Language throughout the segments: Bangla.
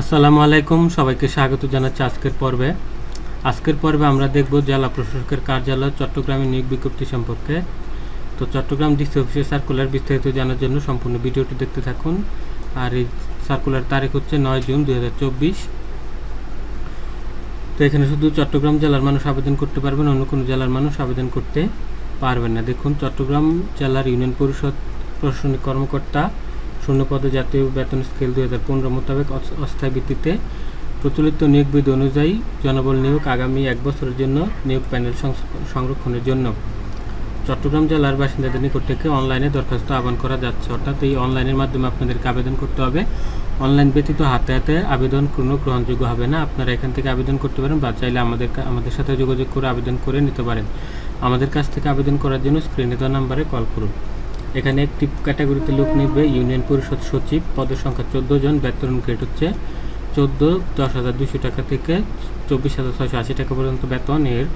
আসসালামু আলাইকুম, সবাইকে স্বাগত জানাচ্ছি আজকের পর্বে। আজকের পর্বে আমরা দেখব জেলা প্রশাসকের কার্যালয় চট্টগ্রামের নিয়োগ বিজ্ঞপ্তি সম্পর্কে। তো চট্টগ্রাম ডিসি অফিসের সার্কুলার বিস্তারিত জানার জন্য সম্পূর্ণ ভিডিওটি দেখতে থাকুন। আর এই সার্কুলার তারিখ হচ্ছে নয় জুন দু হাজার চব্বিশ। তো এখানে শুধু চট্টগ্রাম জেলার মানুষ আবেদন করতে পারবেন, অন্য কোনো জেলার মানুষ আবেদন করতে পারবেন না। দেখুন, চট্টগ্রাম জেলার ইউনিয়ন পরিষদ প্রশাসনিক কর্মকর্তা শূন্য পদে জাতীয় বেতন স্কেল দুই হাজার পনেরো মোতাবেক অস- অস্থায়ী ভিত্তিতে প্রচলিত নিয়োগ বিধি অনুযায়ী জনবল নিয়োগ আগামী এক বছরের জন্য নিয়োগ প্যানেল সংরক্ষণের জন্য। চট্টগ্রাম জেলার বাসিন্দাদের নিকট থেকে অনলাইনে দরখাস্ত আহ্বান করা যাচ্ছে। অর্থাৎ এই অনলাইনের মাধ্যমে আপনাদেরকে আবেদন করতে হবে। অনলাইন ব্যতীত হাতে হাতে আবেদন কোনো গ্রহণযোগ্য হবে না। আপনারা এখান থেকে আবেদন করতে পারেন বা চাইলে আমাদের আমাদের সাথে যোগাযোগ করে আবেদন করে নিতে পারেন। আমাদের কাছ থেকে আবেদন করার জন্য স্ক্রিনে দেওয়া নাম্বারে কল করুন। এখানে একটি ক্যাটাগরিতে লোক নিবে ইউনিয়ন পরিষদ সচিব, পদের সংখ্যা চোদ্দ জন, বেতন গ্রেড হচ্ছে চোদ্দ, দশ হাজার দুশো টাকা থেকে চব্বিশ হাজার ছয়শো আশি টাকা পর্যন্ত বেতন। এর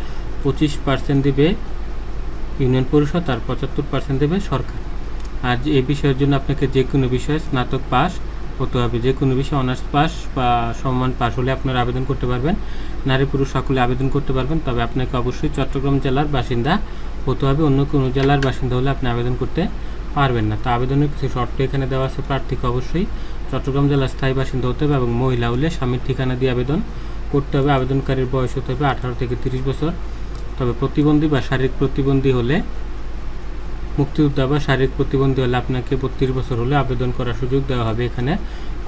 পঁচিশ পার্সেন্ট দেবে ইউনিয়ন পরিষদ, আর পঁচাত্তর পার্সেন্ট দেবে সরকার। আর এই বিষয়ের জন্য আপনাকে যে কোনো বিষয়ে স্নাতক পাস হতে হবে। যে কোনো বিষয়ে অনার্স পাস বা সম্মান পাস হলে আপনারা আবেদন করতে পারবেন। নারী পুরুষ সকলে আবেদন করতে পারবেন, তবে আপনাকে অবশ্যই চট্টগ্রাম জেলার বাসিন্দা হতে হবে। অন্য কোনো জেলার বাসিন্দা হলে আপনি আবেদন করতে পারবেন না। তো আবেদনের কিছু শর্ত এখানে দেওয়া আছে প্রার্থীকে অবশ্যই। চট্টগ্রাম জেলার স্থায়ী বাসিন্দা হতে হবে এবং মহিলা হলে স্বামীর ঠিকানা দিয়ে আবেদন করতে হবে। আবেদনকারীর বয়স হতে হবে আঠারো থেকে তিরিশ বছর। তবে প্রতিবন্ধী বা শারীরিক প্রতিবন্ধী হলে, মুক্তিযোদ্ধা বা শারীরিক প্রতিবন্ধী হলে আপনাকে বত্রিশ বছর হলে আবেদন করার সুযোগ দেওয়া হবে এখানে।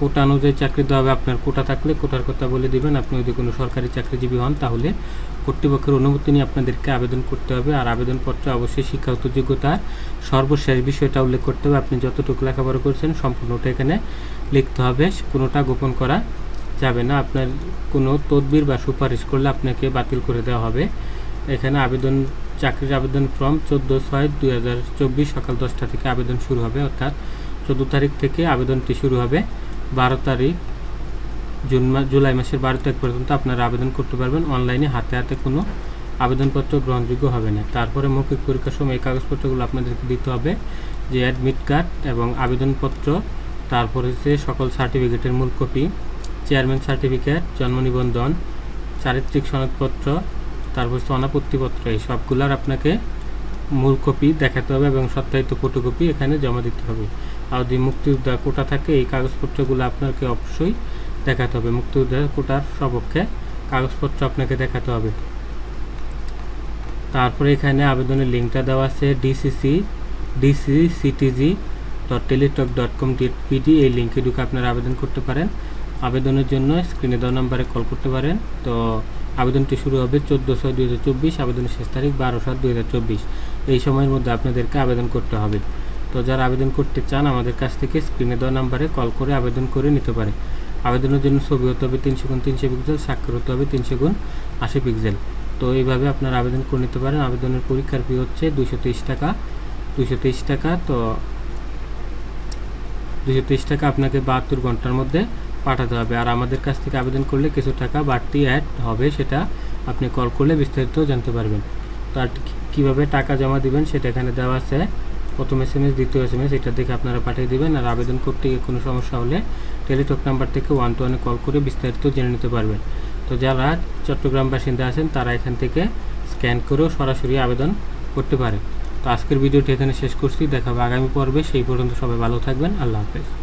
কোটা অনুযায়ী চাকরি দেওয়া হবে আপনার কোটা থাকলে, কোটার কথা বলে দিবেন। আপনি যদি কোনো সরকারি চাকরিজীবী হন, তাহলে কর্তৃপক্ষের অনুমতি নিয়ে আপনাদেরকে আবেদন করতে হবে। আর আবেদনপত্রে অবশ্যই শিক্ষাগত যোগ্যতার সর্বশেষ বিষয়টা উল্লেখ করতে হবে। আপনি যতটুকু লেখাপড়া করেছেন, সম্পূর্ণটা এখানে লিখতে হবে। কোনোটা গোপন করা যাবে না। আপনার কোনো তদবির বা সুপারিশ করলে আপনাকে বাতিল করে দেওয়া হবে। এখানে আবেদন, চাকরির আবেদন ফর্ম চোদ্দ ছয় দুই হাজার চব্বিশ সকাল দশটা থেকে আবেদন শুরু হবে। অর্থাৎ চোদ্দ তারিখ থেকে আবেদনটি শুরু হবে। বারো তারিখ, জুন মাস জুলাই মাসের বারো তারিখ পর্যন্ত আপনারা আবেদন করতে পারবেন। অনলাইনে হাতে হাতে কোনো আবেদনপত্র গ্রহণযোগ্য হবে না। তারপরে মৌখিক পরীক্ষার সময় এই কাগজপত্রগুলো আপনাদেরকে দিতে হবে যে অ্যাডমিট কার্ড এবং আবেদনপত্র, তারপর হচ্ছে সকল সার্টিফিকেটের মূল কপি চেয়ারম্যান সার্টিফিকেট জন্ম নিবন্ধন, চারিত্রিক সনদপত্র, তারপর হচ্ছে অনাপত্তিপত্র, এই সবগুলোর আপনাকে মূল কপি দেখাতে হবে এবং সত্যায়িত ফটোকপি এখানে জমা দিতে হবে। আর যদি মুক্তিযোদ্ধা কোটা থাকে, এই কাগজপত্রগুলো আপনাকে অবশ্যই দেখাতে হবে। মুক্তিযোদ্ধা কোটার সপক্ষে কাগজপত্র আপনাকে দেখাতে হবে। তারপরে এখানে আবেদনের লিঙ্কটা দেওয়া আছে DCC DC CTG dot Teletalk dot com dot BD এই লিঙ্কে ঢুকে আপনারা আবেদন করতে পারেন। আবেদনের জন্য স্ক্রিনে দেওয়া নাম্বারে কল করতে পারেন। তো আবেদনটি শুরু হবে চোদ্দ ছয় দুই আবেদনের শেষ তারিখ বারো সাত দুই হাজার চব্বিশ। এই সময়ের মধ্যে আপনাদেরকে আবেদন করতে হবে। তো যারা আবেদন করতে চান, আমাদের কাছ থেকে স্ক্রিনে দেওয়া নাম্বারে কল করে আবেদন করে নিতে পারে। আবেদনের জন্য ছবি হতে হবে তিনশো গুণ তিনশো পিক্সেল স্বাক্ষর হতে হবে তিনশো গুণ আশি পিক্সেল তো এইভাবে আপনারা আবেদন করে নিতে পারেন। আবেদনের পরীক্ষার ফি হচ্ছে দুশো টাকা। দুশো টাকা, তো দুশো টাকা আপনাকে বাহাত্তর ঘণ্টার মধ্যে পাঠাতে হবে। আর আমাদের কাছ থেকে আবেদন করলে কিছু টাকা বাড়তি অ্যাড হবে, সেটা আপনি কল করলে বিস্তারিত জানতে পারবেন। তো আর কীভাবে টাকা জমা দিবেন, সেটা এখানে দেওয়া আছে। প্রথম এস এম এস দ্বিতীয় এস এম এস এটা দেখে আপনারা পাঠিয়ে দেবেন আর আবেদন করতে গিয়ে কোনো সমস্যা হলে টেলিটক নাম্বার থেকে ওয়ান টু ওয়ানে কল করে বিস্তারিত জেনে নিতে পারবেন। তো যারা চট্টগ্রাম বাসিন্দা আছেন, তারা এখান থেকে স্ক্যান করেও সরাসরি আবেদন করতে পারে তো আজকের ভিডিওটি এখানে শেষ করছি। দেখাবো আগামী পর্বে। সেই পর্যন্ত সবাই ভালো থাকবেন। আল্লাহ হাফেজ।